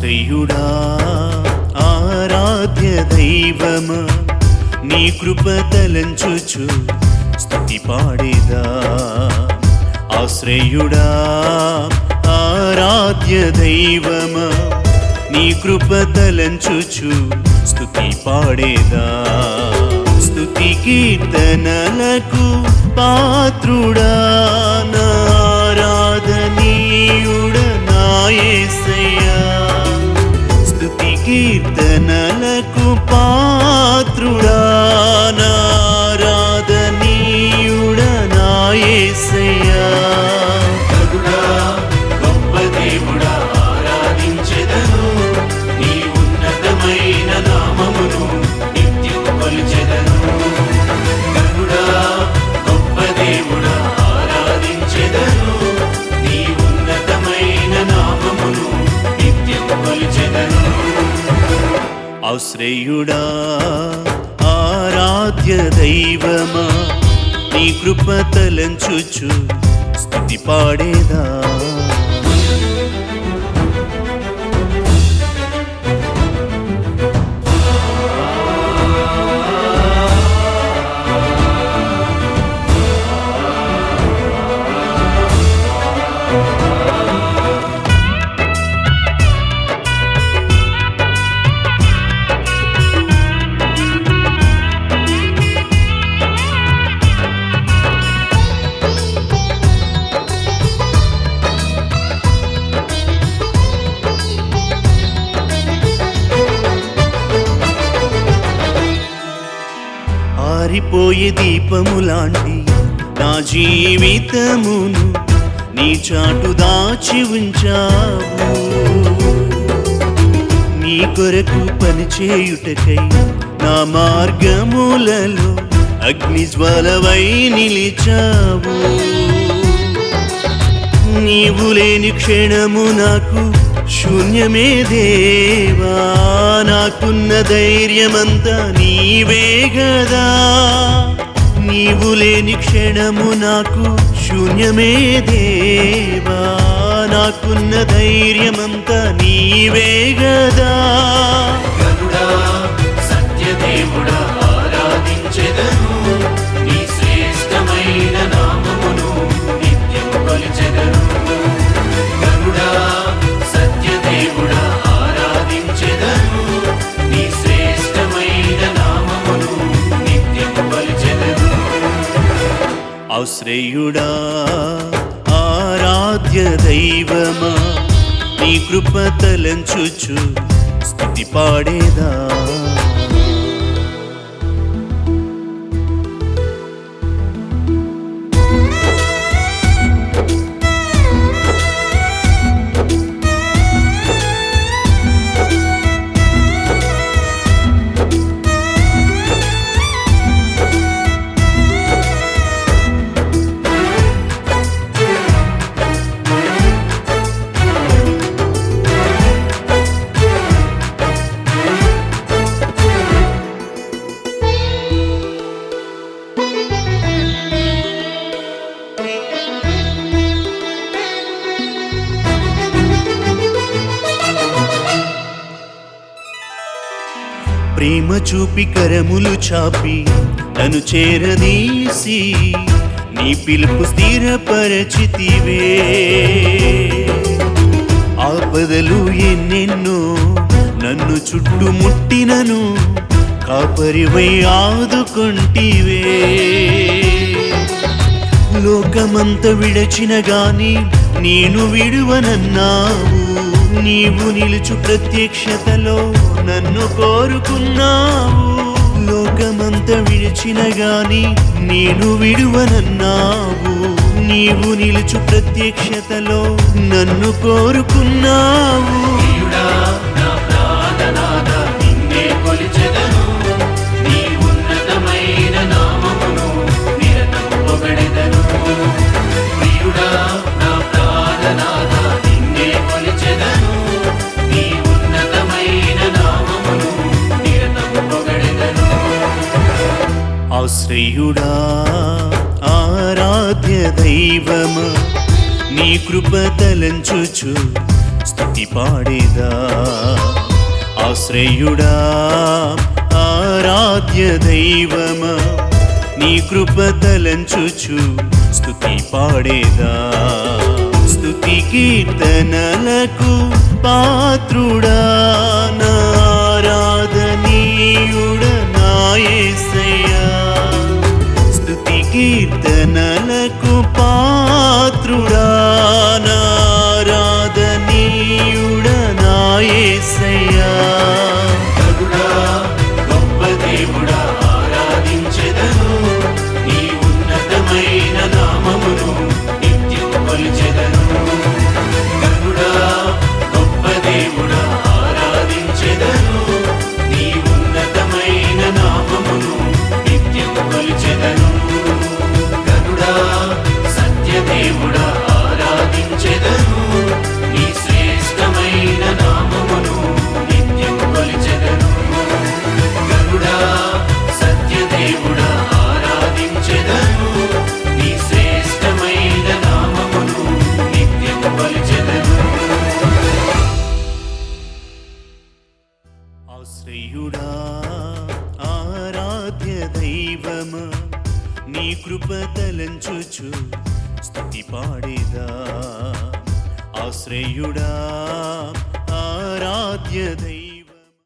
ఆశ్రయుడా ఆరాధ్య దైవమా నీ కృప తలంచుచు స్థుతి పాడేదా. ఆశ్రయుడా ఆరాధ్య దైవమా నీ కృప తలంచుచు స్థుతి పాడేదా. స్థుతి కీర్తనలకు పాత్రుడా నారాధనీయుడ నాయే ఆశ్రయుడా ఆరాధ్య దైవమా నీ కృప తలంచుచు స్థుతి పాడేదా? ఆరిపోయే దీపము లాంటి నా జీవితమును నీ చాటు దాచి ఉంచావు. నీ కొరకు పనిచేయుటకై నా మార్గములలో అగ్ని జ్వాలవై నిలిచావు. నీవు లేని క్షణము నాకు శూన్యమే దేవా. నాకున్న ధైర్యమంతా నీవే గదా. నీవు లేని క్షణము నాకు శూన్యమే దేవా. నాకున్న ధైర్యమంతా నీవే గదా. సత్యదేవుడా ఆరాధించెదను. నీ శ్రేష్టమైన నామమును నిత్యం కొలిచెదను. ఆశ్రయుడా ఆరాధ్య దైవమా నీ కృప తలంచుచు స్థుతి పాడేదా? ప్రేమ చూపి కరములు చాపి నన్ను చేరదీసి నీ పిలుపు స్థిరపరచితివే. ఆపదలు ఎన్నెన్నో నన్ను చుట్టుముట్టినను కాపరివై ఆదుకొంటివే. లోకమంత విడచిన గాని నేను విడువనన్నావు. నీవు నిలుచు ప్రత్యక్షతలో నన్ను కోరుకున్నావు. లోకమంత విడిచిన గాని నేను విడువనన్నావు. నీవు నిలుచు ప్రత్యక్షతలో నన్ను కోరుకున్నావు. ఆశ్రయుడా ఆరాధ్య దైవమా నీ కృప తలంచుచు స్థుతి పాడేదా. ఆశ్రయుడా ఆరాధ్య దైవమా నీ కృప తలంచుచు స్థుతి పాడేదా. స్థుతి కీర్తనలకు పాత్రుడా నారాధనీయుడ నాయసయ్యా కీర్తనలకు పాత్రుడానా? సమా నీ కృప తలంచుచు స్థుతి పాడేదా. ఆశ్రయుడా ఆరాధ్యదై